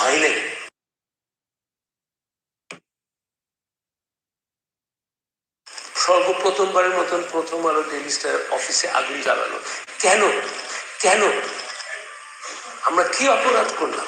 ভয় নেই। সর্বপ্রথমবারের মতন প্রথম আলো ডেলি স্টার অফিসে আগুন জ্বালানো কেন? কেন? আমরা কি অপরাধ করলাম?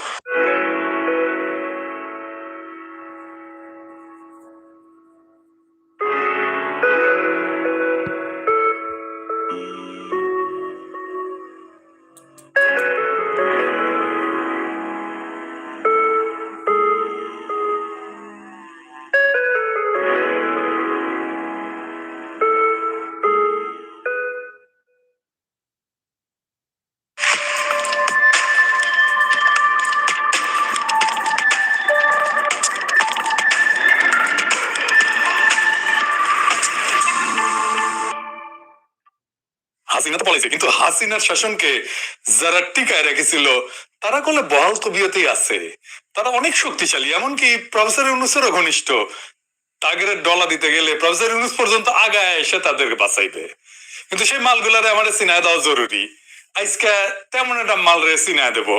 হাসিনার শাসনকে যারা টিকায় রেখেছিল, তারা করলে বহাল তবিয়তেই আছে। তারা অনেক শক্তিশালী, এমনকি প্রফেসর ইউনুসেরও ঘনিষ্ঠ। টার্গেটের ডলা দিতে গেলে প্রফেসর ইউনুস পর্যন্ত আগায় এসে তাদেরকে বাঁচাইবে। কিন্তু সেই মালগুলারে আমার চিনায় দেওয়া জরুরি। আজকে তেমন একটা মাল রে চিনায় দেব।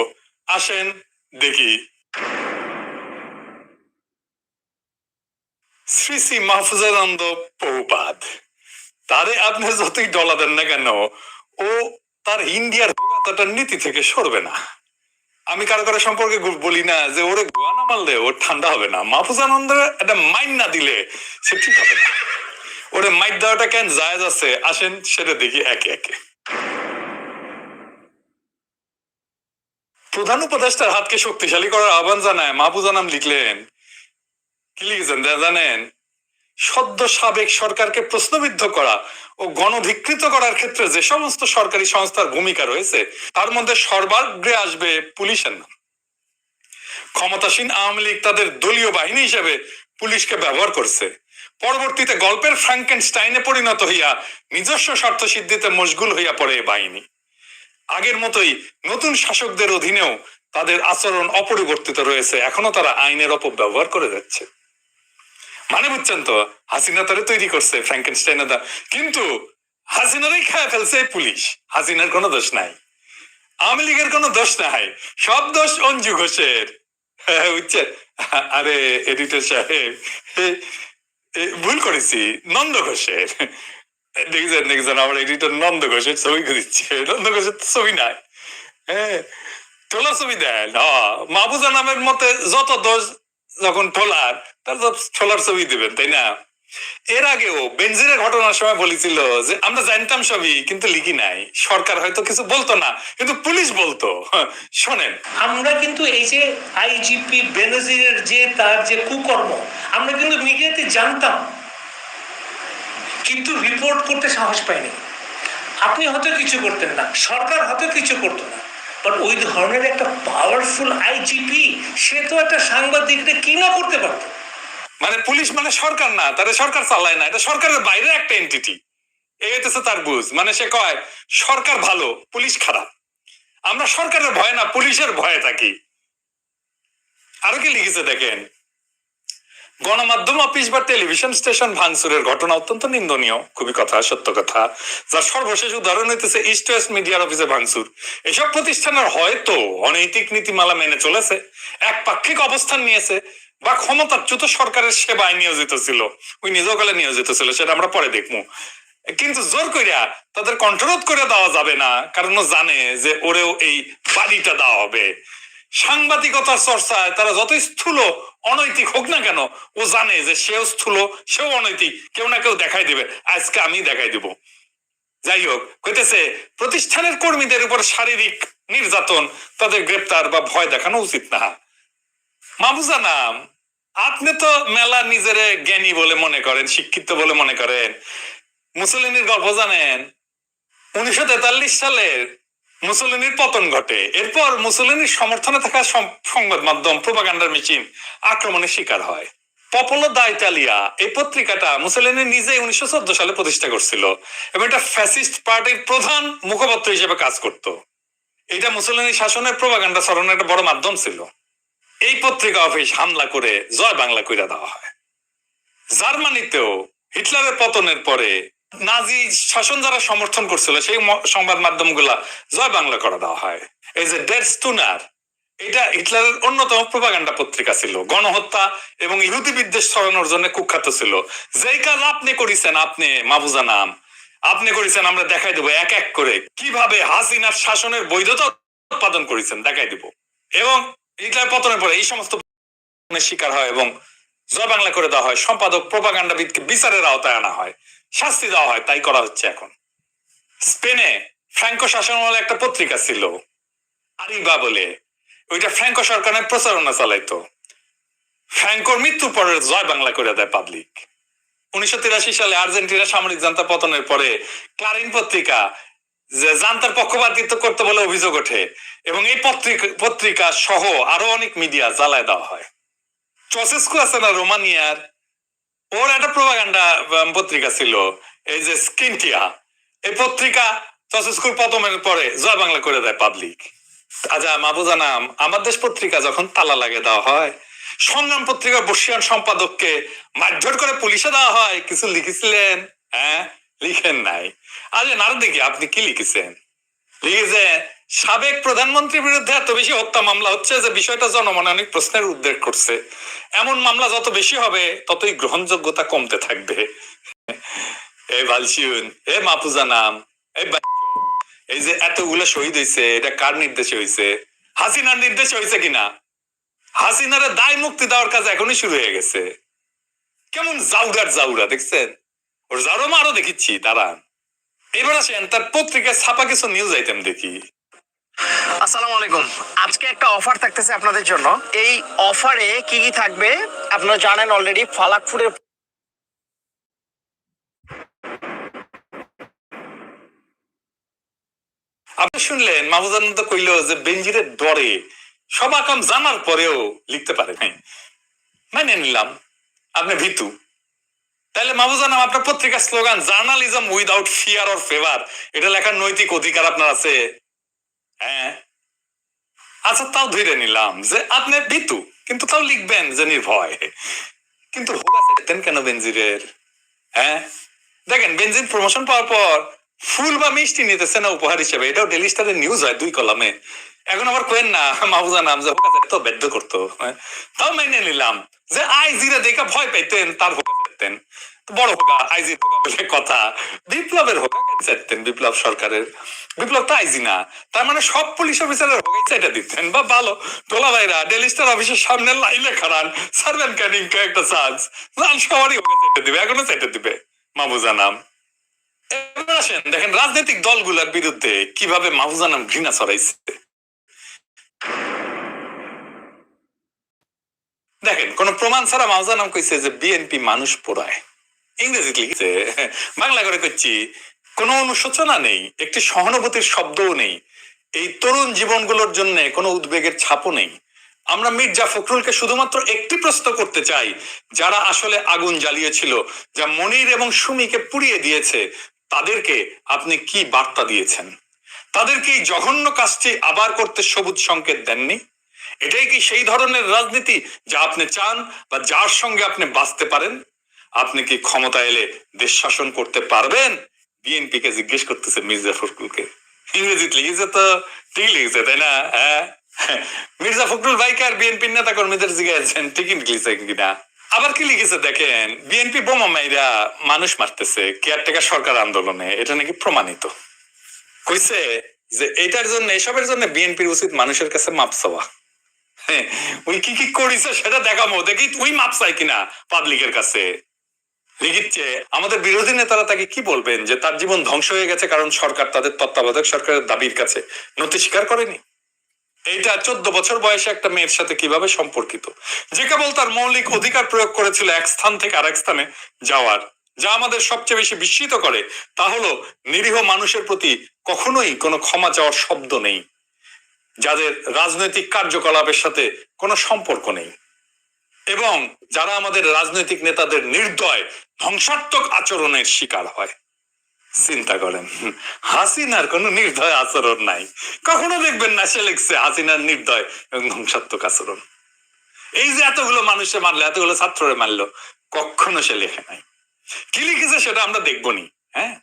আসেন, দেখি। শ্রী শ্রী মাহফুজানন্দ প্রভুপাদ, তারে আপনি যতই ডলা দেন না কেন, ও তার ইন্ডিয়ার তার নীতি থেকে সরবে না। আমি কারও কারও সম্পর্কে বলি না যে ওরে গোয়া না মারলে ওর ঠান্ডা হবে না। মাহফুজ একটা মাইন না দিলে সে ঠিক হবে না। ওরে মাইট দেওয়াটা কেন জায়েজ আছে? আসেন, সেটা দেখি একে একে। প্রধান উপদেষ্টার হাতকে শক্তিশালী করার আহ্বান জানায় মাহফুজ আনাম লিখলেন। কি লিখেছেন জানেন? সদ্য সাবেক সরকারকে প্রশ্নবিদ্ধ করা ও গণধিকৃত করার ক্ষেত্রে যে সমস্ত সরকারি সংস্থার ভূমিকা রয়েছে, তার মধ্যে সর্বাগ্রে আসবে পুলিশের নাম। ক্ষমতাসীন আওয়ামী লীগ তাদের দলীয় বাহিনী হিসেবে পুলিশকে ব্যবহার করছে। পরবর্তীতে গল্পের ফ্রাঙ্কেনস্টাইনে পরিণত হইয়া নিজস্ব স্বার্থ সিদ্ধিতে মশগুল হইয়া পড়ে বাহিনী। আগের মতোই নতুন শাসকদের অধীনেও তাদের আচরণ অপরিবর্তিত রয়েছে। এখনও তারা আইনের অপব্যবহার করে যাচ্ছে। মানে বুঝছেন তো? হাসিনা তারে তৈরি করছে ফ্র্যাঙ্কেনস্টাইনের দা। কিন্তু হাসিনারই খায় ফেলছে পুলিশ। হাসিনার কোনো দোষ নাই। আওয়ামী লীগের কোনো দোষ নাই। সব দোষ অঞ্জু ঘোষের। হ্যাঁ, আরে এডিটর সাহেব ভুল করেছি। নন্দ ঘোষের। দেখছেন দেখছেন আমার এডিটর নন্দ ঘোষের ছবি দিচ্ছে নন্দ ঘোষের তো ছবি নাই। হ্যাঁ তোলার ছবি দেন হ্যাঁ মাহবুজা নামের মতে যত দোষ যখন টোলার তার তো ছোলার ছবি দিবেন, তাই না? এর আগেও বেনজিরের ঘটনার সময় বলেছিল যে, আমরা জানতাম সবই, কিন্তু লিখি নাই। সরকার হয়তো কিছু বলতো না, কিন্তু পুলিশ বলতো। শোনেন। আমরা কিন্তু এই যে আইজিপি, বেনজিরের যে তার যে কুকর্ম, আমরা কিন্তু মিডিয়াতে জানতাম, কিন্তু রিপোর্ট করতে সাহস পাইনি। আপনি হয়তো কিছু করতেন না, সরকার হয়তো কিছু করতো না। বাট ওই ধরনের একটা পাওয়ারফুল আইজিপি সে তো একটা সাংবাদিকরে কি না করতে পারত? মানে পুলিশ মানে সরকার না, তারা সরকার চালায় না, এটা সরকারের বাইরে একটা এন্টিটি এই তার বুঝ। মানে সে কয়, সরকার ভালো, পুলিশ খারাপ। আমরা সরকারের ভয় না, পুলিশের ভয়ে থাকি। আরও কি লিখেছে দেখেন? গণমাধ্যম, অফিস বা টেলিভিশন স্টেশন ভাঙচুরের ঘটনা অত্যন্ত নিন্দনীয়। খুবই কথা, সত্য কথা। যার সর্বশেষ উদাহরণ হইতেছে ইস্ট ওয়েস্ট মিডিয়ার অফিসে ভাঙচুর। এসব প্রতিষ্ঠানের হয়তো অনৈতিক নীতিমালা মেনে চলেছে, একপাক্ষিক অবস্থান নিয়েছে, বা ক্ষমতাচ্যুত সরকারের সেবায় নিয়োজিত ছিল। ওই নিজেও কালে নিয়োজিত ছিল, সেটা আমরা পরে দেখব। কিন্তু জোর কইরা তাদের কণ্ঠরোধ করে দেওয়া যাবে না, কারণ জানে যে ওরেও এই বাড়িটা দেওয়া হবে। সাংবাদিকতার চর্চায় তারা যতই স্থূল, অনৈতিক হোক না কেন, ও জানে যে সেও স্থূল, সেও অনৈতিক। কেউ না কেউ দেখাই দিবে। আজকে আমি দেখাই দিব। যাই হোক, কইতেছে, প্রতিষ্ঠানের কর্মীদের উপর শারীরিক নির্যাতন, তাদের গ্রেপ্তার বা ভয় দেখানো উচিত না। মাহবুজা নাম, আপনি তো মেলা নিজেরে জ্ঞানী বলে মনে করেন, শিক্ষিত বলে মনে করেন। মুসলিনের গল্প জানেন, উনিশশো তেতাল্লিশ সালের মুসলিনীর পতন ঘটে। এরপর মুসলিনীর সমর্থনে থাকা সংবাদ মাধ্যম প্রোপাগান্ডার মেশিন আক্রমণের শিকার হয়। পপুলো দা ইতালিয়া এই পত্রিকাটা নিজেই উনিশশো চোদ্দ সালে প্রতিষ্ঠা করছিল এবং এটা ফ্যাসিস্ট পার্টির প্রধান মুখপাত্র হিসেবে কাজ করত। এটা মুসলিনী শাসনের প্রোপাগান্ডা ছড়ানোর একটা বড় মাধ্যম ছিল। এই পত্রিকা অফিস হামলা করে জয় বাংলা কইরা দেওয়া হয়। জার্মানিতেও হিটলারের পতনের পরে নাজি শাসন যারা সমর্থন করছিল, সেই সংবাদ মাধ্যমগুলা জয় বাংলা করে দেওয়া হয়। এই যে ডেড স্টুনার এটা হিটলারের অন্যতম প্রপাগান্ডা পত্রিকা ছিল। গণহত্যা এবং ইহুদি বিদ্বেষ ছড়ানোর জন্য কুখ্যাত ছিল। যেই কাজ আপনি করেছেন, আপনি মাহফুজা নাম, আপনি করেছেন, আমরা দেখাই দেবো এক এক করে কীভাবে হাসিনার শাসনের বৈধতা উৎপাদন করেছেন, দেখাই দিব। এবং হিটলার পতনের পরে এই সমস্ত শিকার হয় এবং জয় বাংলা করে দেওয়া হয়। সম্পাদক, প্রপাগান্ডাবিদকে বিচারের আওতায় আনা হয়। শাস্তি দেওয়া হয়, তাই করা হচ্ছে এখন। স্পেনে ফ্রাঙ্কো শাসনমহলে একটা পত্রিকা ছিল, আরিবা বলে। ওইটা ফ্র্যাঙ্কো সরকারের প্রচারণা চালাইতো। ফ্র্যাঙ্কোর মৃত্যুর পরে জয় বাংলা করে দেয় পাবলিক উনিশশো তিরাশি সালে আর্জেন্টিনা সামরিক জান্তা পতনের পরে ক্লারিন পত্রিকা, যে জান্তার পক্ষপাতিত্ব করতে বলে অভিযোগ ওঠে, এবং এই পত্রিকা পত্রিকা সহ আরও অনেক মিডিয়া জ্বালায় দেওয়া হয়। চসেস্কু আছে না রোমানিয়ার? ওর একটা প্রভাগান্ডা পত্রিকা ছিল, এই যে স্কিনটিয়া। এই পত্রিকা চসেস্কুর পতনের পরে জয় বাংলা করে দেয় পাবলিক আচ্ছা মাহবুজা নাম আমার দেশ পত্রিকা যখন তালা লাগে দেওয়া হয়, সংগ্রাম পত্রিকার বর্ষিয়ান সম্পাদককে মারধর করে পুলিশে দেওয়া হয়, কিছু লিখেছিলেন হ্যাঁ? লিখেন নাই। আজ নারদ দেখি আপনি কি লিখেছেন? লিখেছে সাবেক প্রধানমন্ত্রীর বিরুদ্ধে এত বেশি হত্যা মামলা হচ্ছে যে বিষয়টা জনমনে অনেক প্রশ্নের উদ্রেক করছে। এমন মামলা যত বেশি হবে, ততই গ্রহণযোগ্যতা কমতে থাকবে। এ এ মাপুজা নাম এই যে এতগুলো শহীদ হয়েছে এটা কার নির্দেশে হয়েছে হাসিনার নির্দেশে হয়েছে কিনা? হাসিনারে দায় মুক্তি দেওয়ার কাজ এখনই শুরু হয়ে গেছে। কেমন জাউরার জাউরা, দেখছেন? ওর জাউরা আরও দেখিচ্ছি, দাঁড়ান। এবার আসেন, তার পত্রিকায় ছাপা কিছু নিউজ আইটেম দেখি। আসসালামু আলাইকুম। আজকে একটা অফার থাকতেছে আপনাদের জন্য। এই অফারে কি কি থাকবে? আপনারা জানেন অলরেডি ফালাক ফুডের আপনি শুনলেন কইল যে বেঞ্জিরের ডরে। জানার পরেও লিখতে পারে নাই। মানে নিলাম, আপনি ভীতু। তাহলে মাহবুজানাম আপনার পত্রিকার slogan, journalism without fear or favour এটা লেখার নৈতিক অধিকার আপনার আছে। হ্যাঁ? আচ্ছা তাও ধরে নিলাম যে আপনি ভীতু, কিন্তু তাও লিখবেন যে নির্ভয়। কিন্তু কেন বেঞ্জিরের হ্যাঁ? দেখেন বেঞ্জিন প্রমোশন পাওয়ার পর ফুল বা মিষ্টি নিতেছে না উপহার হিসেবে। এটাও ডেলি স্টারের নিউজ হয় দুই কলামে এখন আবার কোয়েন না, মাহবুজা নাম যে হোগা তো বাধ্য করতো হ্যাঁ? তাও মেনে নিলাম যে আই জিরা দেখে ভয় পাইতেন তার হোগা তো বড় হোগা, আইজি কথা। বিপ্লবের চাইতেন বিপ্লব সরকারের? বিপ্লব তো আইজি না। তার মানে সব পুলিশ অফিসারের চাইটা দিতেন। বা ভালো, টোলা ভাইরা ডেলি স্টার অফিসের সামনে লাইনে খারান সার্ভেন ক্যানিং একটা সবারই চাইটা দিবে, এখনও চাইটা দিবে। নাম আসেন, দেখেন রাজনৈতিক দলগুলোর বিরুদ্ধে কীভাবে মাহফুজা নাম ঘৃণা ছড়াইছে। দেখেন, কোন প্রমাণ ছাড়া মাহফুজা নাম কইছে যে বিএনপি মানুষ পোড়ায়। ইংরেজিতে লিখেছে, বাংলা করে করছি। কোনো অনুশোচনা নেই, একটি সহানুভূতির শব্দও নেই। এই তরুণ জীবনগুলোর জন্য কোনো উদ্বেগের ছাপও নেই। আমরা মির্জা ফখরুলকে শুধুমাত্র একটি প্রশ্ন করতে চাই, যারা আসলে আগুন জ্বালিয়েছিল, যা মনির এবং সুমিকে পুড়িয়ে দিয়েছে, তাদেরকে আপনি কি বার্তা দিয়েছেন? তাদেরকে এই জঘন্য কাজটি আবার করতে সবুজ সংকেত দেননি? এটাই কি সেই ধরনের রাজনীতি যা আপনি চান বা যার সঙ্গে আপনি বাঁচতে পারেন? আপনি কি ক্ষমতা এলে দেশ শাসন করতে পারবেন? বিএনপি কে জিজ্ঞেস করতেছে মির্জা ফখরুলকে। ইংরেজিতে লিখেছে তো ঠিক লিখেছে তাই না? হ্যাঁ? মির্জা ফখরুল ভাইকে আর বিএনপির নেতা কর্মীদের জিজ্ঞাসেন ঠিকই লিখেছে কিনা আবার কি লিখেছে দেখেন? বিএনপি বোমা মাইরা মানুষ মারতেছে কেয়ারটেকার সরকার আন্দোলনে। এটা নাকি প্রমাণিত। কইছে যে এটার জন্য এসবের জন্য বিএনপির উচিত মানুষের কাছে মাপ চাওয়া। হ্যাঁ, ওই কি কি করিছে সেটা দেখাবো দেখি তুই মাপ চাই কিনা পাবলিকের কাছে। লিখিচ্ছে আমাদের বিরোধী নেতারা তাকে কি বলবেন? যে তার জীবন ধ্বংস হয়ে গেছে কারণ সরকার তাদের তত্ত্বাবধায়ক সরকারের দাবির কাছে। নথি স্বীকার করেনি? এইটা চোদ্দ বছর বয়সে একটা মেয়ের সাথে কীভাবে সম্পর্কিত? যে কেবল তার মৌলিক অধিকার প্রয়োগ করেছিল এক স্থান থেকে আরেক স্থানে যাওয়ার, যা আমাদের সবচেয়ে বেশি বিস্মিত করে, তা হলো নিরীহ মানুষের প্রতি কখনোই কোনো ক্ষমা চাওয়ার শব্দ নেই। যাদের রাজনৈতিক কার্যকলাপের সাথে কোনো সম্পর্ক নেই। এবং যারা আমাদের রাজনৈতিক নেতাদের নির্দয়, ধ্বংসাত্মক আচরণের শিকার হয়। চিন্তা করেন, হাসিনার কোনো নির্দয় আচরণ নাই। কখনো দেখবেন না সে লিখছে, হাসিনার নির্দয় এবং ধ্বংসাত্মক আচরণ। এই যে এতগুলো মানুষে মারলো, এতগুলো ছাত্ররে মারলো, কখনো সে লেখে নাই। কি লিখেছে সেটা আমরা দেখব নি হ্যাঁ?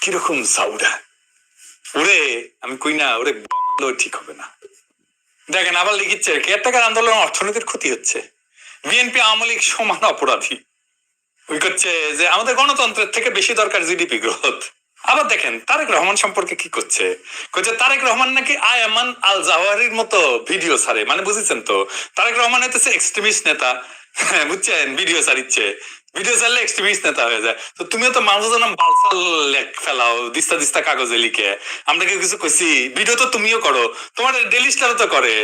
কীরকম জাউরা ওরে, আমি কই না, ওরে ঠিক হবে না। দেখেন, আবার লিখিচ্ছে, কেয়ারটেকার আন্দোলন অর্থনীতির ক্ষতি হচ্ছে। বিএনপি আওয়ামী সমান অপরাধী। ওই করছে যে আমাদের গণতন্ত্রের থেকে বেশি দরকার জিডিপি গ্রোথ। আবার দেখেন, তারেক রহমান সম্পর্কে কি করছে? করছে তারেক রহমান নাকি আয়ামান আল জাওয়ারির মতো ভিডিও ছাড়ে। মানে বুঝেছেন তো? তারেক রহমান হচ্ছে এক্সট্রিমিস্ট নেতা। হ্যাঁ, বুঝছেন? ভিডিও ছাড়িচ্ছে ভিডিও ছাড়লে এক্সট্রিমিস্ট নেতা হয়ে যায়। তো তুমিও তো মানুষের নাম বালসাল লেখ ফেলাও দিস্তা দিস্তা কাগজে লিখে। আমরা কেউ কিছু কইছি ভিডিও তো তুমিও করো। তোমার ডেলি স্টারও তো করে।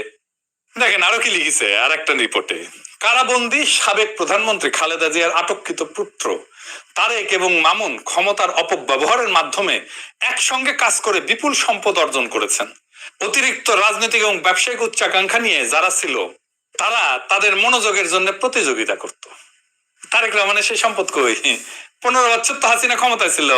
দেখেন আরও কি লিখেছে আর একটা রিপোর্টে কারাবন্দী সাবেক প্রধানমন্ত্রী খালেদা জিয়ার আটককৃত পুত্র। তারেক এবং মামুন ক্ষমতার অপব্যবহারের মাধ্যমে একসঙ্গে কাজ করে বিপুল সম্পদ অর্জন করেছেন। অতিরিক্ত রাজনৈতিক এবং ব্যবসায়িক উচ্চাকাঙ্ক্ষা নিয়ে যারা ছিল তারা তাদের মনোযোগের জন্য প্রতিযোগিতা করত। তারেক রহমানের সেই সম্পদ কই? পনেরো বছর তো হাসিনা ক্ষমতায় ছিল।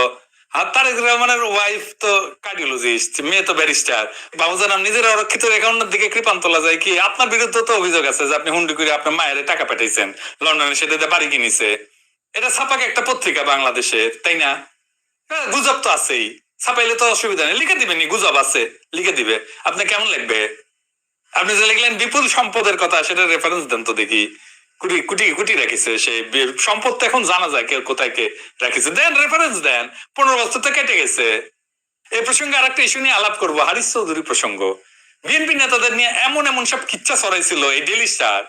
আর তারেক রহমানের ওয়াইফ তো কার্ডিওলজিস্ট মেয়ে তো ব্যারিস্টার বাবুজানাম নিজের অরক্ষিত অ্যাকাউন্টের দিকে কৃপান তোলা যায় কি? আপনার বিরুদ্ধে তো অভিযোগ আছে যে আপনি হুন্ডি করে আপনার মায়ের টাকা পাঠাইছেন। লন্ডনে সেটা দিয়ে বাড়ি কিনেছে। এটা ছাপাকে একটা পত্রিকা বাংলাদেশের তাই না? গুজব তো আছেই। ছাপাইলে তো অসুবিধা নেই। লিখে দিবেন গুজব আছে। লিখে দিবে। আপনি কেমন লাগবে? আপনি যে লিখলেন বিপুল সম্পদের কথা সেটা রেফারেন্স দেন তো দেখি। কুটি কুটি কুটি রাখিছে বি- সম্পদ তো এখন জানা যায় কে কোথায় কে রাখিছে। দেন রেফারেন্স দেন। পনেরো বছর তো কেটে গেছে। প্রসঙ্গে আর একটা ইস্যু নিয়ে আলাপ করব। হারিস চৌধুরী প্রসঙ্গ। বিএনপি নেতাদের নিয়ে এমন এমন সব কিচ্ছা ছড়াইছিল এই ডেলি স্টার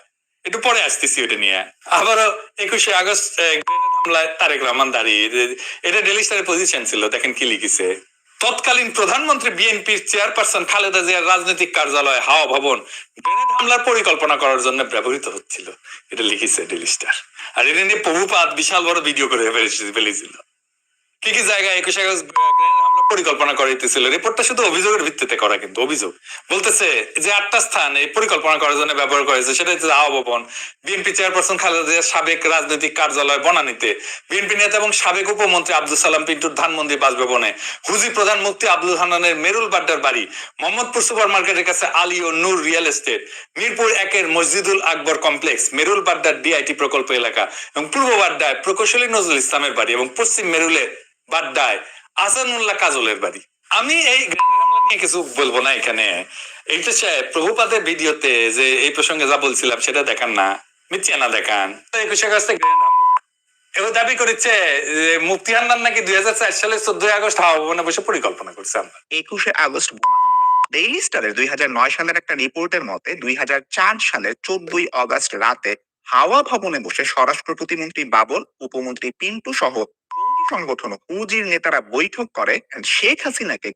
একটু পরে আসতেছি ওটা নিয়ে। আবারও একুশে আগস্ট হামলায় তারেক রহমান দাঁড়িয়ে। এটা ডেলি স্টারের পজিশন ছিল। দেখেন কি লিখেছে। তৎকালীন প্রধানমন্ত্রী বিএনপির চেয়ারপারসন খালেদা জিয়ার রাজনৈতিক কার্যালয় হাওয়া ভবন গ্রেনেড হামলার পরিকল্পনা করার জন্য ব্যবহৃত হচ্ছিল। এটা লিখেছে ডেলি স্টার। আর এটা নিয়ে প্রভুপাত বিশাল বড় ভিডিও করে ফেলেছিল। কি কি জায়গায় একুশে আগস্ট হামলা পরিকল্পনা করাইতেছিল রিপোর্টটা শুধু অভিযোগের ভিত্তিতে করা কিন্তু, অভিযোগ। বলতেছে যে আটটা স্থান এই পরিকল্পনা করার জন্য ব্যবহার করেছে, সেটা হচ্ছে আওয়া ভবন বিএনপি চেয়ারপারসন খালেদা জিয়ার সাবেক রাজনৈতিক কার্যালয় বনানীতে। বিএনপি নেতা এবং সাবেক উপমন্ত্রী আব্দুল সালাম পিন্টুর ধানমন্দির বাসভবনে। হুজি প্রধান মুফতি আব্দুল হান্নানের মেরুল বাড্ডার বাড়ি, মোহাম্মদপুর সুপার মার্কেটের কাছে আলী ও নূর রিয়েল এস্টেট, মিরপুর একের মসজিদুল আকবর কমপ্লেক্স, মেরুল বাড্ডার ডিআইটি প্রকল্প এলাকা এবং পূর্ব বাড্ডায় প্রকৌশলী নজরুল ইসলামের বাড়ি এবং পশ্চিম মেরুলে বাড্ডায় আসানুল্লাহ কাজলের বাড়ি। আমি এই নিয়ে কিছু বলব না এখানে। এইটা সে প্রভুপাদের ভিডিওতে যে এই প্রসঙ্গে যা বলছিলাম সেটা দেখান না, মিথ্যা না দেখান। একুশে আগস্টে দাবি করেছে হান্নান নাকি দুই হাজার চার সালের চোদ্দই আগস্ট হাওয়া ভবনে বসে পরিকল্পনা করছে আমরা। একুশে আগস্ট ডেইলি স্টারের দুই হাজার নয় সালের একটা রিপোর্টের মতে দুই হাজার চার সালের চোদ্দই অগস্ট রাতে হাওয়া ভবনে বসে স্বরাষ্ট্র প্রতিমন্ত্রী বাবল, উপমন্ত্রী পিন্টু সহ সংগঠন হুজির নেতারা বৈঠক করে, শেখ হাসিনাকে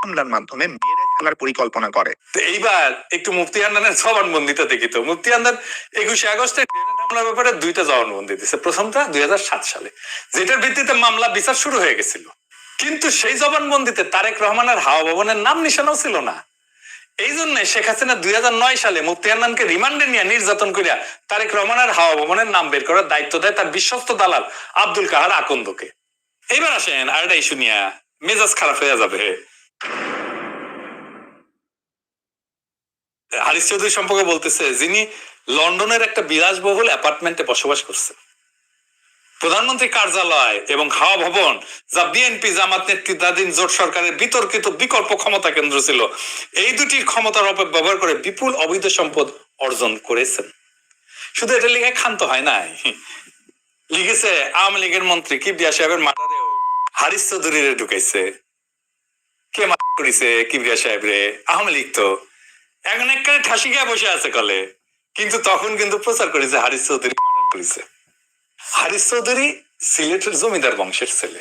হামলার মাধ্যমে মেরে ফেলার পরিকল্পনা করে। এইবার একটু মুফতি দেখি তো। মুফতি একুশে আগস্টে হামলার ব্যাপারে দুইটা জবানবন্দি প্রথমটা দুই সালে, যেটার ভিত্তিতে মামলা বিচার শুরু হয়ে গেছিল। কিন্তু সেই জবানবন্দিতে তারেক রহমানের হাওয়া ভবনের নাম নিশানাও ছিল না। এই জন্য শেখ হাসিনা দুই নয় সালে মুফতি হান্নানকে রিমান্ডে নিয়ে নির্যাতন করিয়া তারেক রহমানের হাওয়া ভবনের নাম বের করার দায়িত্ব দেয় তার বিশ্বস্ত দালাল আব্দুল কাহার আকন্দকে। এইবার আসেন আর একটা ইস্যু নিয়ে। মেজাজ খারাপ হয়ে যাবে। হারিস চৌধুরী সম্পর্কে বলতেছে, যিনি লন্ডনের একটা বিলাসবহুল অ্যাপার্টমেন্টে বসবাস করছেন। প্রধানমন্ত্রী কার্যালয় এবং হাওয়া ভবন, যা বিএনপি জামাত নেতৃত্বাধীন জোট সরকারের বিতর্কিত বিকল্প ক্ষমতা কেন্দ্র ছিল, এই দুটির ক্ষমতার অপব্যবহার করে বিপুল অবৈধ সম্পদ অর্জন করেছেন। শুধু এটা লিখে ক্ষান্ত হয় নাই। লিখেছে, আওয়ামী লীগের মন্ত্রী কিবরিয়া সাহেবের মাথারেও হারিস চৌধুরীরে ঢুকাইছে। কে মাথা করিছে কিবরিয়া সাহেব রে আওয়ামী লীগ তো। এখন একবারে ঠাসি খেয়ে বসে আছে কলে। কিন্তু তখন কিন্তু প্রচার করেছে হারিস চৌধুরী করেছে। হারিস চৌধুরী সিলেটের জমিদার বংশের ছেলে।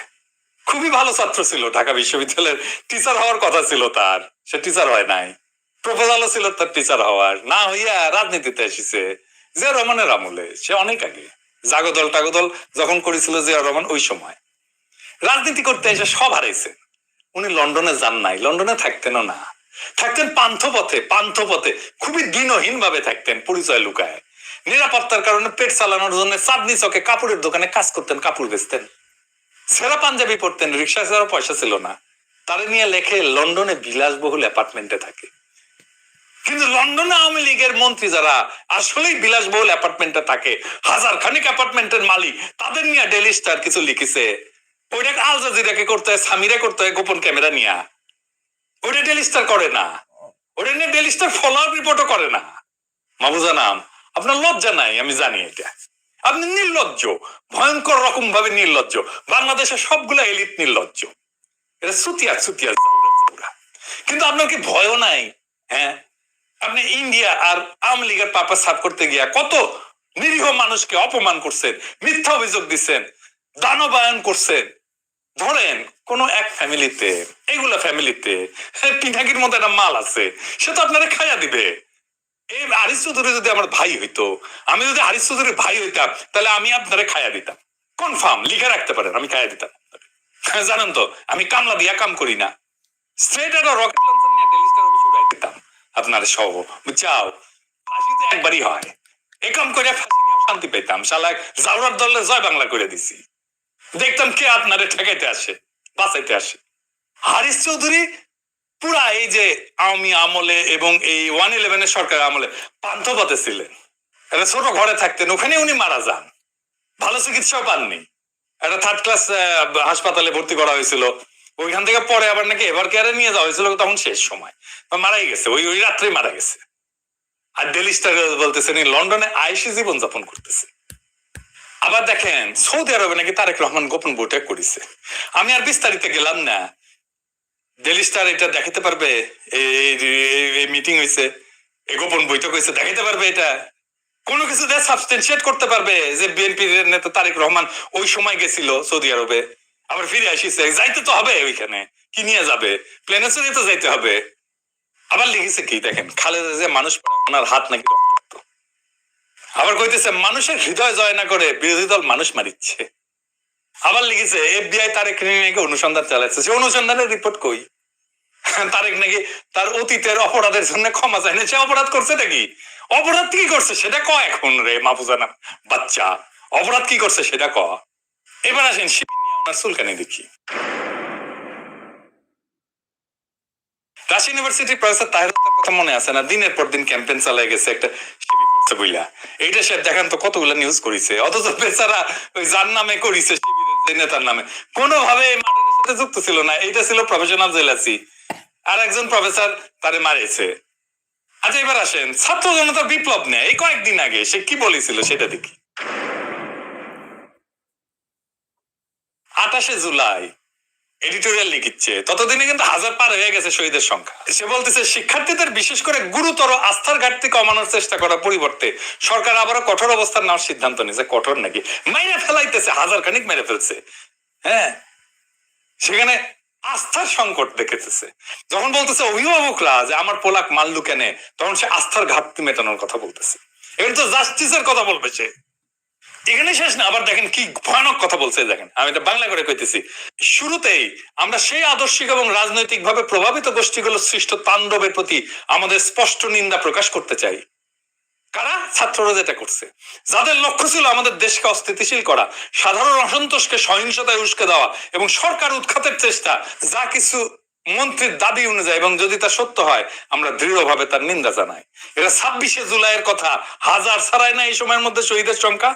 খুবই ভালো ছাত্র ছিল, ঢাকা বিশ্ববিদ্যালয়ের টিচার হওয়ার কথা ছিল তার। সে টিচার হয় নাই। প্রপোজালও ছিল তার টিচার হওয়ার। না হইয়া রাজনীতিতে এসেছে। যে রহমানের আমলে, সে অনেক আগে। জাগদল টাগদল যখন করেছিল জিয়া রহমান ওই সময়। রাজনীতি করতে এসে সব হারাইছে। উনি লন্ডনে যান নাই, লন্ডনে থাকতেনও না। থাকতেন পান্থপথে পান্থপথে, খুবই দিনহীন ভাবে থাকতেন, পরিচয় লুকায়। নিরাপত্তার কারণে পেট চালানোর জন্য চাঁদনি চকে কাপড়ের দোকানে কাজ করতেন, কাপড় বেচতেন। সেরা পাঞ্জাবি পরতেন রিক্সা ছাড়া পয়সা ছিল না। তারে নিয়ে লেখে লন্ডনে বিলাসবহুল অ্যাপার্টমেন্টে থাকে। কিন্তু লন্ডনে আওয়ামী লীগের মন্ত্রী যারা আসলেই বিলাসবহুল অ্যাপার্টমেন্টে থাকে হাজার খানিক অ্যাপার্টমেন্টের মালিক, তাদের নিয়ে ডেলি স্টার কিছু লিখেছে। ওইটাকে আল জাজিরাকে করতে হয়, সামিরা করতে হয়, গোপন ক্যামেরা নিয়া। ওইটা ডেলি স্টার করে না। ওটা নিয়ে ডেলি স্টার ফলো আপ রিপোর্টও করে না। মাহবুজা নাম আপনার লজ্জা নাই, আমি জানি এটা। আপনি নির্লজ্জ, ভয়ঙ্কর রকম ভাবে নির্লজ্জ। বাংলাদেশের সবগুলা এলিট নির্লজ্জ। এটা সুতিয়া সুতিয়া। কিন্তু আপনার কি ভয়ও নাই? হ্যাঁ? আপনি ইন্ডিয়া আর আওয়ামী লীগের পাপা সাফ করতে গিয়া কত নিরীহ মানুষকে অপমান করছেন মিথ্যা অভিযোগ দিচ্ছেন দানবায়ন করছেন। ধরেন কোন এক ফ্যামিলিতে এইগুলা ফ্যামিলিতে পিঠাকির মতো একটা মাল আছে সে তো আপনারা খাইয়া দিবে। এই আরিস চৌধুরী যদি আমার ভাই হইতো আমি যদি আরিস চৌধুরীর ভাই হইতাম তাহলে আমি আপনারে খাইয়া দিতাম। কনফার্ম লিখে রাখতে পারেন আমি খাইয়া দিতাম হ্যাঁ, জানেন তো আমি কামলা দিয়া কাম করি না। স্ট্রেট একটা রকেট লঞ্চার নিয়ে ডেলিস্টার অফিস উড়াই দিতাম আপনার সহ। বুঝছাও ফাঁসি তো একবারই হয়। এ কাম করে ফাঁসি নিয়েও শান্তি পেতাম। শালা জাউরার দলে জয় বাংলা করে দিছি। দেখতাম কে আপনারে ঠেকাইতে আসে, বাঁচাইতে আসে। হারিস চৌধুরী, পুরা এই যে আওয়ামী আমলে এবং এই ওয়ান ইলেভেনের সরকার আমলে পান্থপথে ছিলেন। একটা ছোট ঘরে থাকতেন ওখানে উনি মারা যান। ভালো চিকিৎসাও পাননি। একটা থার্ড ক্লাস হাসপাতালে ভর্তি করা হয়েছিল। ওইখান থেকে পরে আবার নাকি এভার কেয়ারে নিয়ে যাওয়া হয়েছিল তখন শেষ সময়। মারাই গেছে, ওই ওই রাত্রেই মারা গেছে। আর ডেলি স্টার বলতেছে লন্ডনে আইসি জীবন যাপন করতেছে। আবার দেখেন, সৌদি আরবে নাকি তারেক রহমান গোপন বৈঠক করেছে। আমি আর বিস্তারিত গেলাম না। ডেলি স্টার এটা দেখাতে পারবে, এই মিটিং হয়েছে এই গোপন বৈঠক হয়েছে দেখাতে পারবে এটা। কোনো কিছু দিয়ে সাবস্টেন্সিয়েট করতে পারবে যে বিএনপির নেতা তারেক রহমান ওই সময় গেছিল সৌদি আরবে। আবার ফিরে আসিছে। যাইতে তো হবে ওইখানে। কি নিয়ে যাবে? প্লেনে চড়ে তো যাইতে হবে। আবার লিখেছে কি দেখেন? খালেদা যে মানুষ ওনার হাত নাকি আবার কইতেছে, মানুষের হৃদয় জয় না করে বিরোধী দল মানুষ মারিচ্ছে। আবার লিখেছে, এফবিআই তারেক নাকি অনুসন্ধান চালাচ্ছে? সে অনুসন্ধানের রিপোর্ট কই? তারেক নাকি তার অতীতের অপরাধের জন্য ক্ষমা চায় না। সে অপরাধ করছে নাকি অপরাধ কি করছে সেটা ক এখন রে, মাহফুজানা? বাচ্চা, অপরাধ কি করছে সেটা ক? এবার আসেন নিয়ে দেখি। প্রফেসর কথা মনে আছে না? দিনের পর দিন ক্যাম্পেইন চালাই গেছে একটা শিবির বইলা। এইটা সে তো কতগুলো নিউজ করেছে। অথচ বেচারা ওই যার নামে করেছে শিবিরের নেতার নামে। কোনোভাবে মার্ডারের সাথে যুক্ত ছিল না। ছিল প্রফেশনাল জেলাসি। আর একজন প্রফেসর তারে মারিয়েছে আচ্ছা এবার আসেন। ছাত্র জনতা বিপ্লব নেয়। এই কয়েকদিন আগে সে কি বলেছিল সেটা দেখি। আঠাশে জুলাই এডিটোরিয়াল লিখিচ্ছে। ততদিনে কিন্তু হাজার পার হয়ে গেছে শহীদের সংখ্যা। সে বলতেছে, শিক্ষার্থীদের বিশেষ করে গুরুতর আস্থার ঘাটতি কমানোর চেষ্টা করার পরিবর্তে সরকার আবারও কঠোর অবস্থান নেওয়ার সিদ্ধান্ত নিয়েছে। কঠোর নাকি? মেরে ফেলাইতেছে হাজার খানিক মেরে ফেলছে। হ্যাঁ? সেখানে আস্থার সংকট দেখেতেছে। যখন বলতেছে অভিভাবকরা যে আমার পোলাক মাল্লু কেনে, তখন সে আস্থার ঘাটতি মেটানোর কথা বলতেছে। এখানে তো জাস্টিসের কথা বলবে সে। এখানে শেষ না, আবার দেখেন কি ভয়ানক কথা বলছে দেখেন। আমি এটা বাংলা করে কইতেছি। শুরুতেই আমরা সেই আদর্শিক এবং রাজনৈতিক ভাবে প্রভাবিত গোষ্ঠীগুলো সৃষ্ট তাণ্ডবের প্রতি আমাদের স্পষ্ট নিন্দা প্রকাশ করতে চাই। কারা? ছাত্ররা যেটা করছে। যাদের লক্ষ্য ছিল আমাদের দেশকে অস্থিতিশীল করা, সাধারণ অসন্তোষকে সহিংসতায় উস্কে দেওয়া এবং সরকার উৎখাতের চেষ্টা, যা কিছু মন্ত্রীর দাবি অনুযায়ী এবং যদি তা সত্য হয়, আমরা দৃঢ়ভাবে তার নিন্দা জানাই। এটা ছাব্বিশে জুলাইয়ের কথা। হাজার ছাড়ায় না এই সময়ের মধ্যে শহীদের সংখ্যা?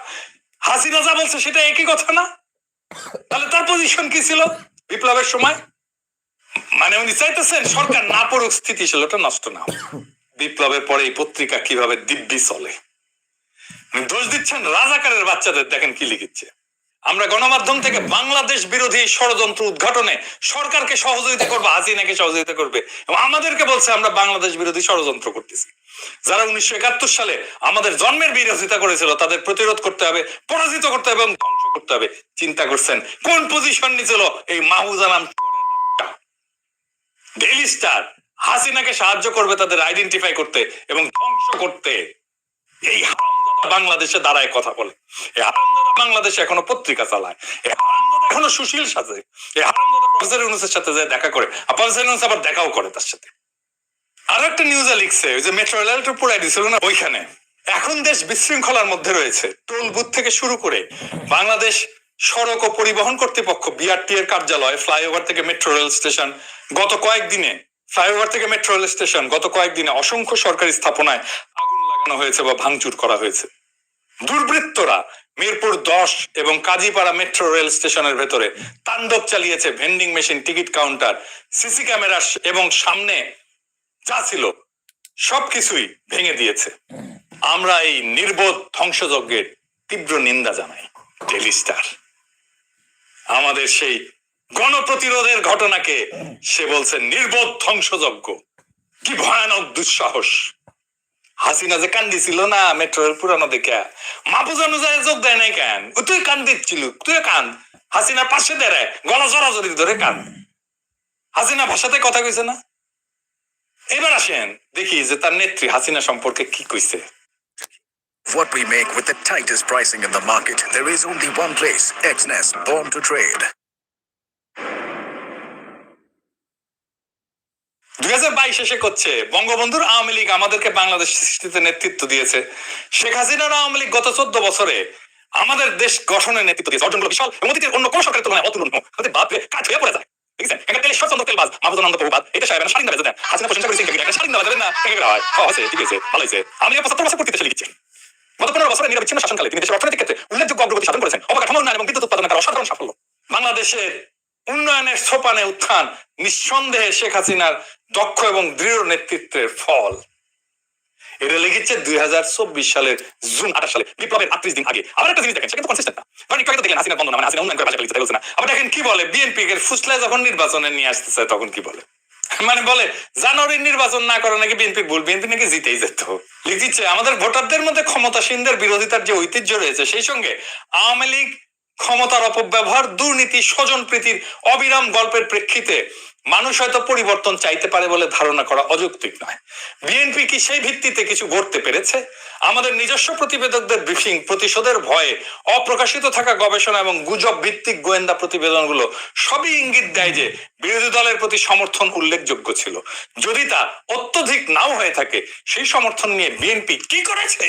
হাসিনা যা বলছে সেটা একই কথা না? তাহলে তার পজিশন কি ছিল বিপ্লবের সময়? মানে উনি চাইতেছেন সরকার না পড়ুক স্থিতি ছিল ওটা নষ্ট না। বিপ্লবের পরে এই পত্রিকা কীভাবে দিব্যি চলে? দোষ দিচ্ছেন রাজাকারের বাচ্চাদের, দেখেন কি লিখিচ্ছে আমরা গণমাধ্যম থেকে বাংলাদেশ বিরোধী ষড়যন্ত্র উদ্ঘাটনে সরকারকে সহযোগিতা করব, হাসিনাকে সহযোগিতা করবে এবং আমাদেরকে বলছে, আমরা বাংলাদেশ বিরোধী ষড়যন্ত্র করতেছি। যারা উনিশশো একাত্তর সালে আমাদের জন্মের বিরোধিতা করেছিল, তাদের প্রতিরোধ করতে হবে, পরাজিত করতে হবে এবং ধ্বংস করতে হবে। চিন্তা করছেন, কোন পজিশন নিয়েছিল এই মাহুজা নাম ডেইলি স্টার হাসিনাকে সাহায্য করবে তাদের আইডেন্টিফাই করতে এবং ধ্বংস করতে। এই হারামজাদা বাংলাদেশে দাঁড়ায় কথা বলে। বাংলাদেশে এখনও পত্রিকা চালায়। এখনও সুশীল ইউনুসের সাথে যায় দেখা করে আবার দেখাও করে তার সাথে। আরও একটা নিউজে লিখছে, ওই যে মেট্রো রেলটা পুরাই দিছিল না, ওইখানে। এখন দেশ বিশৃঙ্খলার মধ্যে রয়েছে টোল বুথ থেকে শুরু করে বাংলাদেশ সড়ক ও পরিবহন কর্তৃপক্ষ বিআরটি এর কার্যালয় ফ্লাইওভার থেকে মেট্রো রেল স্টেশন গত কয়েকদিনে ফ্লাইওভার থেকে মেট্রো রেল স্টেশন গত কয়েকদিনে অসংখ্য সরকারি স্থাপনায় লাগানো হয়েছে বা ভাঙচুর করা হয়েছে। দুর্বৃত্তরা মিরপুর দশ এবং কাজীপাড়া মেট্রো রেল স্টেশনের ভেতরে তাণ্ডব চালিয়েছে vending machine, ticket counter, CC camera এবং সামনে যা ছিল সবকিছুই ভেঙে দিয়েছে। আমরা এই নির্বোধ ধ্বংসযজ্ঞের তীব্র নিন্দা জানাই। Daily Star. আমাদের সেই গণপ্রতিরোধের ঘটনাকে সে বলছে নির্বোধ ধ্বংসযজ্ঞ। কি ভয়ানক দুঃসাহস। হাসিনা যে কান্দিছিল না মেট্রোর পুরানো দেখে? মাপুজানু যায় যোগ দেয় নাই কেন? তুই কান দিচ্ছিল তুই কান। হাসিনার পাশে দেয় গলা জড়াজড়ি ধরে কান। হাসিনা ভাষাতে কথা কইছে না? এবার আসেন দেখি যে তার নেত্রী হাসিনা সম্পর্কে কি কইছে। What we make with the tightest pricing in the market, there is only one place, XNest, born to trade. দুই হাজার বাইশ করছে। বঙ্গবন্ধুর আওয়ামী লীগ আমাদেরকে বাংলাদেশ সৃষ্টিতে নেতৃত্ব দিয়েছে। শেখ হাসিনার আওয়ামী লীগ গত চোদ্দ বছরে আমাদের দেশ গঠনের নেতৃত্ব দিয়েছে। অর্জনগুলো বিশাল এবং অন্য সরকারের তুলনায় কাজ হয়ে পড়ে যায়। উল্লেখযোগ্য অগ্রগতি সাধন করেছেন। অবকাঠামো উন্নয়ন এবং বিদ্যুৎ উৎপাদনের অসাধারণ সাফল্য। বাংলাদেশের উন্নয়নের সোপানে উত্থান, নিঃসন্দেহে শেখ হাসিনার দক্ষ এবং দৃঢ় নেতৃত্বের ফল। এটা লিখেছে দুই হাজার চব্বিশ সালের জুন আঠাশ সালে, বিপ্লবের আটত্রিশ দিন আগে। আবার একটা জিনিস দেখেন, সেটা কনসিস্টেন্ট না। কারণ একটু আগে তো দেখলেন হাসিনা বন্ধ মানে হাসিনা উন্নয়ন করে বাজে লিখতে না। আবার দেখেন কি বলে বিএনপি এর ফুসলায় যখন নির্বাচনে নিয়ে আসতেছে, তখন কি বলে? মানে বলে, জানুয়ারির নির্বাচন না করে নাকি বিএনপি ভুল, বিএনপি নাকি জিতেই যেত। লিখিচ্ছে আমাদের ভোটারদের মধ্যে ক্ষমতাসীনদের বিরোধিতার যে ঐতিহ্য রয়েছে, সেই সঙ্গে আওয়ামী লীগ ক্ষমতার অপব্যবহার, দুর্নীতি, স্বজন প্রীতির অবিরাম গল্পের প্রেক্ষিতে মানুষ হয়তো পরিবর্তন চাইতে পারে বলে ধারণা করা অযৌক্তিক নয়। বিএনপি কি সেই ভিত্তিতে কিছু গড়তে পেরেছে? আমাদের নিজস্ব প্রতিবেদকদের ব্রিফিং, প্রতিশোধের ভয়ে অপ্রকাশিত থাকা গবেষণা এবং গুজব ভিত্তিক গোয়েন্দা প্রতিবেদনগুলো সবই ইঙ্গিত দেয় যে বিরোধী দলের প্রতি সমর্থন উল্লেখযোগ্য ছিল। যদি তা অত্যধিক নাও হয়ে থাকে, সেই সমর্থন নিয়ে বিএনপি কি করেছে?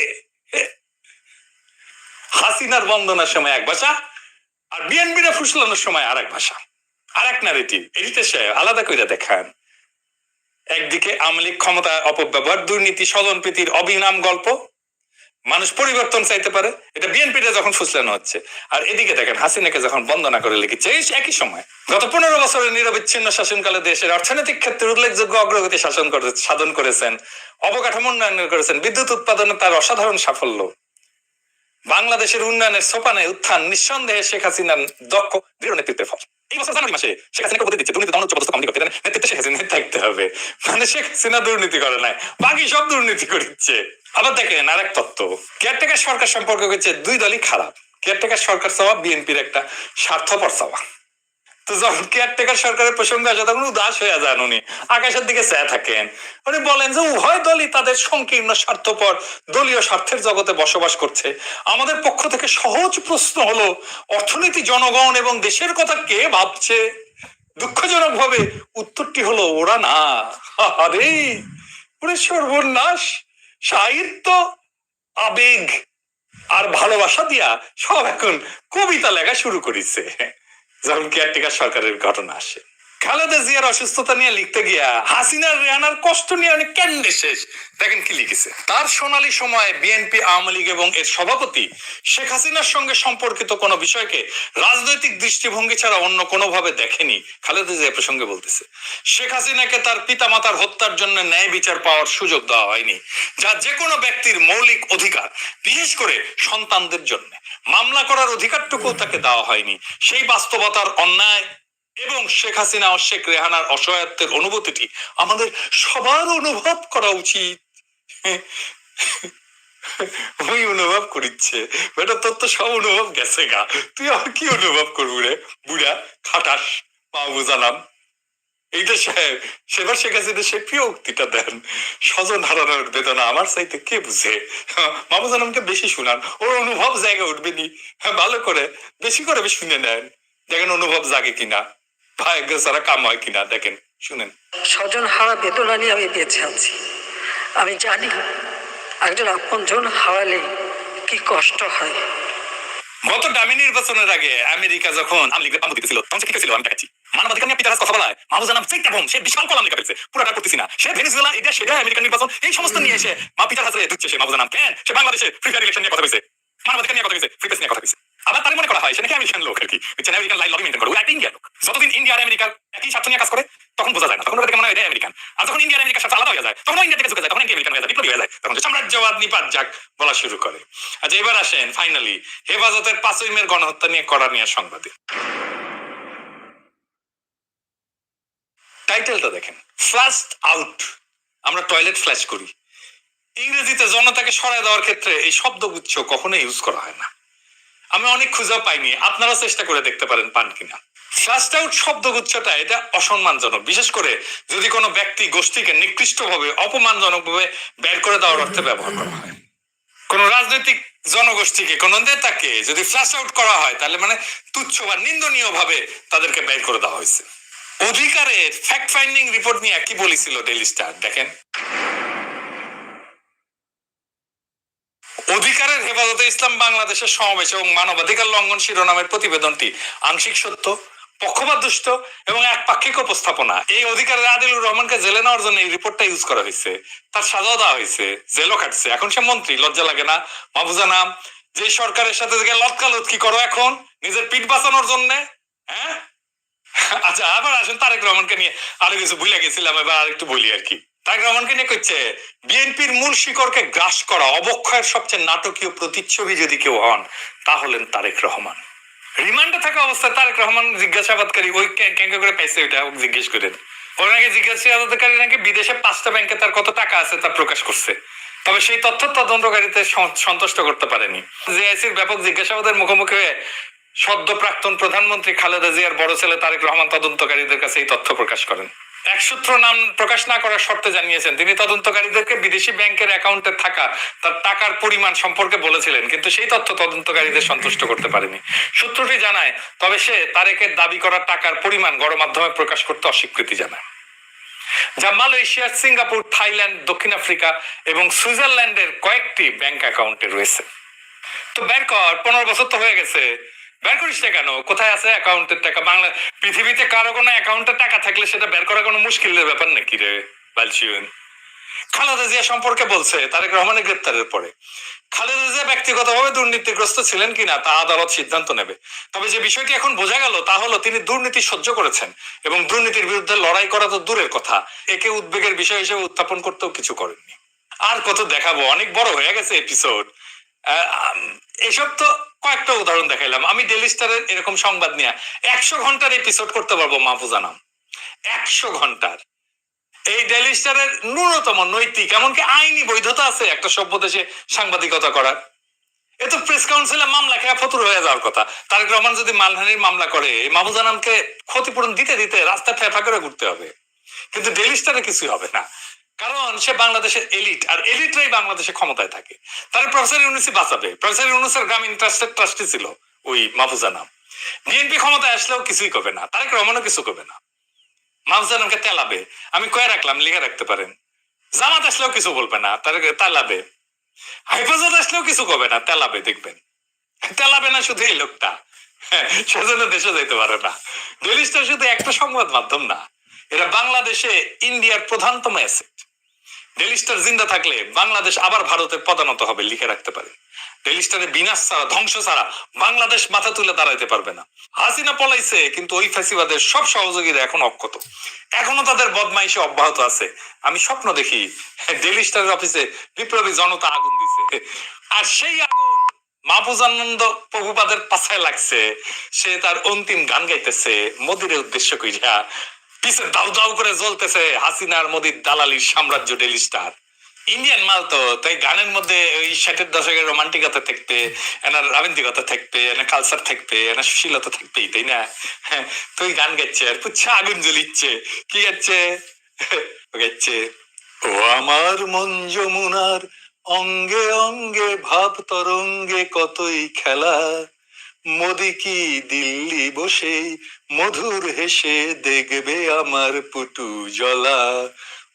হাসিনার বন্দনার সময় এক ভাষা আর বিএনপির ফুসলানোর সময় আর এক ভাষা আর এক নারেটিভ এটিতে আলাদা করে দেখান। একদিকে আওয়ামী লীগ ক্ষমতা অপব্যবহার, দুর্নীতি স্বজনপ্রীতির অবিনাম গল্প। মানুষ পরিবর্তন চাইতে পারে, এটা বিএনপিটা যখন ফুসলানো হচ্ছে। আর এদিকে দেখেন, হাসিনাকে যখন বন্দনা করে লিখেছে একই সময়। গত পনেরো বছরের নিরবিচ্ছিন্ন শাসনকালে দেশের অর্থনৈতিক ক্ষেত্রে উল্লেখযোগ্য অগ্রগতি শাসন করে সাধন করেছেন, অবকাঠামো উন্নয়ন করেছেন, বিদ্যুৎ উৎপাদনে তার অসাধারণ সাফল্য। বাংলাদেশের উন্নয়নের সোপানে উত্থান, নিঃসন্দেহে শেখ হাসিনার দক্ষ, দৃঢ় নেতৃত্বের ফল। এই বছর জানুয়ারি মাসে শেখ হাসিনাকে উপদেশ দিচ্ছে, দুর্নীতি দমন উচ্চ পদস্থ কমিটি করতে নেতৃত্বে শেখ হাসিনা থাকতে হবে। মানে শেখ হাসিনা দুর্নীতি করে নাই, বাকি সব দুর্নীতি করছে আবার দেখেন আরেক তত্ত্ব কেয়ারটেকার সরকার সম্পর্কে হচ্ছে দুই দলই খারাপ। কেয়ারটেকার সরকার চাওয়া বিএনপির একটা স্বার্থপর চাওয়া তো যখন কেয়ারটেকার সরকারের প্রসঙ্গ আসে, তখন উদাস হয়ে যান উনি। আকাশের দিকে চেয়ে থাকেন। উনি বলেন যে, উভয় দলই তাদের সংকীর্ণ, স্বার্থপর, দলীয় স্বার্থের জগতে বসবাস করছে। আমাদের পক্ষ থেকে সহজ প্রশ্ন হলো, অর্থনীতি, জনগণ এবং দেশের কথা কে ভাবছে? দুঃখজনক ভাবে উত্তরটি হলো, ওরা না। আরে, ওরে সর্বনাশ। সাহিত্য, আবেগ আর ভালোবাসা দিয়া সব এখন কবিতা লেখা শুরু করেছে। যখন কেয়ারটেকার সরকারের ঘটনা আসে। খালেদা জিয়ার অসুস্থতা নিয়ে লিখতে গিয়া হাসিনার রেহানার কষ্ট নিয়ে অনেক কেন্দ্রে শেষ? দেখেন কি লিখেছে। তার সোনালী সময়ে বিএনপি, আওয়ামী লীগ এবং এর সভাপতি শেখ হাসিনার সঙ্গে সম্পর্কিত কোনো বিষয়কে রাজনৈতিক দৃষ্টিভঙ্গি ছাড়া অন্য কোনোভাবে দেখেনি, খালেদা জিয়া প্রসঙ্গে বলতেছে। শেখ হাসিনাকে তার পিতামাতার হত্যার জন্য ন্যায় বিচার পাওয়ার সুযোগ দেওয়া হয়নি, যা যে কোনো ব্যক্তির মৌলিক অধিকার, বিশেষ করে সন্তানদের জন্য। মামলা করার অধিকারটুকু তাকে দেওয়া হয়নি। সেই বাস্তবতার অন্যায় এবং শেখ হাসিনা ও শেখ রেহানার অসহায়ত্বের অনুভূতিটি আমাদের সবার অনুভব করা উচিত। ওই অনুভব করিচ্ছে। বেটা তোর তো সব অনুভব গেছে গা। তুই আর কি অনুভব করবি রে? বুড়া খাটাস বুঝালাম। এইটা সাহেব সেবার শেখ হাসিনা সে প্রিয় উক্তিটা দেন। স্বজন হারানোর বেদনা আমার চাইতে কে বুঝে? মামু জানামকে বেশি শুনান। ওর অনুভব জায়গা উঠবে নি। হ্যাঁ, ভালো করে বেশি করে শুনে নেন। দেখেন অনুভব জাগে কিনা। ভাগ্য ছাড়া কাম হয় কিনা দেখেন শুনেন। স্বজন হারা বেদনা নিয়ে আমি বেঁচে আছি। আমি জানি একজন আপনজন হারালে কি কষ্ট হয়। গত ডামি নির্বাচনের আগে আমেরিকা যখন আমি লিখে পাম্প তখন কি করেছিল? আমি দেখাচ্ছি। মানবাধিকার নিয়ে পিতারাজ কথা জানাম চেকটা বোম সে বিশাল কলাম লেখা ফেলছে পুরাটা করতেছি না। সে ভেনিজুয়েলা এটা সেটা আমেরিকান নির্বাচন। এই সমস্ত নিয়ে এসে মা পিতার হাতে ঢুকছে সে জানাম কেন সে বাংলাদেশে ফ্রি ফায়ার ইলেকশন নিয়ে কথা বলছে। কাজ করে না, তখন যাক, বলা শুরু করে। আচ্ছা এবার আসেন ফাইনালি হেফাজতের পাঁচই মের নিয়ে করা নিয়ে সংবাদে। টাইটেলটা দেখেন ফ্লাস্ট আউট আমরা টয়লেট ফ্ল্যাশ করি। ইংরেজিতে জনতাকে সরায় দেওয়ার ক্ষেত্রে এই শব্দগুচ্ছ কখনো ইউজ করা হয় না। আমি অনেক খুঁজেও পাইনি, আপনারা চেষ্টা করে দেখতে পারেন পান কিনা। ফ্লাস্ট আউট শব্দগুচ্ছটা, এটা অসম্মানজনক। বিশেষ করে যদি কোনো ব্যক্তি গোষ্ঠীকে বের করে দেওয়ার অর্থে ব্যবহার করা হয়। কোন রাজনৈতিক জনগোষ্ঠীকে, কোন নেতাকে যদি ফ্ল্যাশ আউট করা হয়, তাহলে মানে তুচ্ছ বা নিন্দনীয় ভাবে তাদেরকে বের করে দেওয়া হয়েছে। অধিকারের ফ্যাক্ট ফাইন্ডিং রিপোর্ট নিয়ে কি বলেছিল ডেলি স্টার দেখেন। অধিকারের হেফাজতে ইসলাম বাংলাদেশের সমাবেশ এবং মানবাধিকার লঙ্ঘন শিরোনামের প্রতিবেদনটি আংশিক সত্য, পক্ষপাতদুষ্ট এবং একপাক্ষিক উপস্থাপনা। এই অধিকারের আদিলুর রহমানকে জেলে নেওয়ার জন্য এই রিপোর্টটা ইউজ করা হয়েছে। তার সাজাও দেওয়া হয়েছে। জেলও কাটছে এখন সে মন্ত্রী, লজ্জা লাগে না। মাহফুজা নাম, যে সরকারের সাথে লতকালত কি করো এখন, নিজের পিঠ বাঁচানোর জন্য হ্যাঁ? আচ্ছা আবার আসেন তারেক রহমানকে নিয়ে আরও কিছু ভুলে গেছিলাম, এবার আরেকটু বলি আর কি। তারেক রহমানকে নিয়ে করছে, বিএনপির মূল শিকড়কে গ্রাস করা, অবক্ষয়ের সবচেয়ে নাটকীয় প্রতিচ্ছবি যদি কেউ হন তা হলেন তারেক রহমান। রিমান্ডে থাকা অবস্থায় তারেক রহমান জিজ্ঞাসাবাদকারী, ওই ক্যাঙ্কে করে ওইটা জিজ্ঞেস করেন। জিজ্ঞাসাবাদকারী নাকি বিদেশে পাঁচটা ব্যাংকে তার কত টাকা আছে তা প্রকাশ করছে। তবে সেই তথ্য তদন্তকারীতে সন্তুষ্ট করতে পারেনি। জিআইসির ব্যাপক জিজ্ঞাসাবাদের মুখোমুখি হয়ে সদ্য প্রাক্তন প্রধানমন্ত্রী খালেদা জিয়ার বড় ছেলে তারেক রহমান তদন্তকারীদের কাছে এই তথ্য প্রকাশ করেন। এক সূত্র নাম প্রকাশ না করার শর্তে জানিয়েছেন। তিনি তদন্তকারীদেরকে বিদেশি ব্যাংকের অ্যাকাউন্টে থাকা, তার টাকার পরিমাণ সম্পর্কে বলেছিলেন, কিন্তু সেই তথ্য তদন্তকারীদের সন্তুষ্ট করতে পারেনি। সূত্রটি জানায়, তবে সে তারেকের দাবি করা টাকার পরিমাণ গণমাধ্যমে প্রকাশ করতে অস্বীকৃতি জানায়। যা মালয়েশিয়া সিঙ্গাপুর, থাইল্যান্ড, দক্ষিণ আফ্রিকা এবং সুইজারল্যান্ডের কয়েকটি ব্যাংক অ্যাকাউন্টে রয়েছে। তো ব্যাংক পনেরো বছর তো হয়ে গেছে। বের করিস না কেন? কোথায় আছে অ্যাকাউন্টের টাকা? বাংলা পৃথিবীতে কারও কোনো অ্যাকাউন্টে টাকা থাকলে সেটা বের করা কোনো মুশকিলের ব্যাপার নাকি রে বালচিউন খালেদা জিয়া সম্পর্কে বলছে, তারেক রহমানের গ্রেপ্তারের পরে। খালেদা জিয়া ব্যক্তিগতভাবে দুর্নীতিগ্রস্ত ছিলেন কিনা তা আদালত সিদ্ধান্ত নেবে। তবে যে বিষয়টি এখন বোঝা গেল তা হলো তিনি দুর্নীতি সহ্য করেছেন এবং দুর্নীতির বিরুদ্ধে লড়াই করা তো দূরের কথা। একে উদ্বেগের বিষয় হিসেবে উত্থাপন করতেও কিছু করেননি। আর কত দেখাবো, অনেক বড় হয়ে গেছে এপিসোড এসব তো কয়েকটা উদাহরণ দেখাইলাম। আমি ডেলি স্টারের এরকম সংবাদ নিয়ে একশো ঘণ্টার এপিসোড করতে পারব মাহফুজা নাম একশো ঘণ্টার। এই ডেলি স্টারের ন্যূনতম নৈতিক, এমনকি আইনি বৈধতা আছে একটা সভ্য দেশে সাংবাদিকতা করার। এ তো প্রেস কাউন্সিলে মামলা খেয়া ফতুর হয়ে যাওয়ার কথা। তারেক রহমান যদি মানহানির মামলা করে, এই মাহফুজা নামকে ক্ষতিপূরণ দিতে দিতে রাস্তা ফেফা করে ঘুরতে হবে। কিন্তু ডেলি স্টারে কিছুই হবে না। কারণ সে বাংলাদেশের এলিট আর এলিটরাই বাংলাদেশে ক্ষমতায় থাকে। তার প্রফেসর ইউনুসি বাঁচাবে। প্রফেসর ইউনুসের গ্রামীণ ট্রাস্টের ট্রাস্টি ছিল ওই মাহফুজা নাম। বিএনপি ক্ষমতায় আসলেও কিছুই করবে না। তারেক রহমানও কিছু করবে না। মাহফুজা নামকে তেলাবে। আমি কয়ে রাখলাম লিখে রাখতে পারেন। জামাত আসলেও কিছু বলবে না তার তেলাবে। হেফাজত আসলেও কিছু করবে না তেলাবে দেখবেন। তেলাবে না শুধু এই লোকটা। হ্যাঁ, সেজন্য দেশে যেতে পারে না। ডেলিস্টার শুধু একটা সংবাদ মাধ্যম না এরা বাংলাদেশে ইন্ডিয়ার প্রধানতম অ্যাসেট। ডেলিস্টার জিন্দা থাকলে বাংলাদেশ আবার ভারতের পদানত হবে লিখে রাখতে পারে। ডেলিস্টারে বিনাশ ছাড়া, ধ্বংস ছাড়া বাংলাদেশ মাথা তুলে দাঁড়াইতে পারবে না। হাসিনা পলাইছে, কিন্তু ওই ফ্যাসিবাদের সব সহযোগীরা এখন অক্ষত। এখনও তাদের অব্যাহত আছে। আমি স্বপ্ন দেখি ডেলিস্টারের অফিসে বিপ্লবী জনতা আগুন দিছে। আর সেই আগুন মাহফুজানন্দ প্রভুপাদের পাছায় লাগছে। সে তার অন্তিম গান গাইতেছে, মোদির উদ্দেশ্য কইরা পিছে দাউ দাউ করে জ্বলতেছে হাসিনার মোদির দালালির সাম্রাজ্য ডেলি স্টার? ইন্ডিয়ান মাল তো, তাই গানের মধ্যে ওই ষাটের দশকের রোমান্টিকতা থাকবে এনার আবেন্তিকতা থাকবে এনার কালচার থাকবে এনার সুশীলতা থাকবেই তাই না? হ্যাঁ তুই গান গাচ্ছে আর পুচ্ছা আগুন জ্বলিচ্ছে। কি গাচ্ছে? গাচ্ছে, ও আমার মন যমুনার অঙ্গে অঙ্গে ভাব তরঙ্গে কতই খেলা। মোদি কি দিল্লি বসে? মধুর হেসে দেখবে আমার পুটু জলা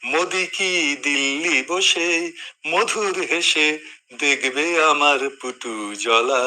মোদি কি দিল্লি বসে? মধুর হেসে দেখবে আমার পুটু জলা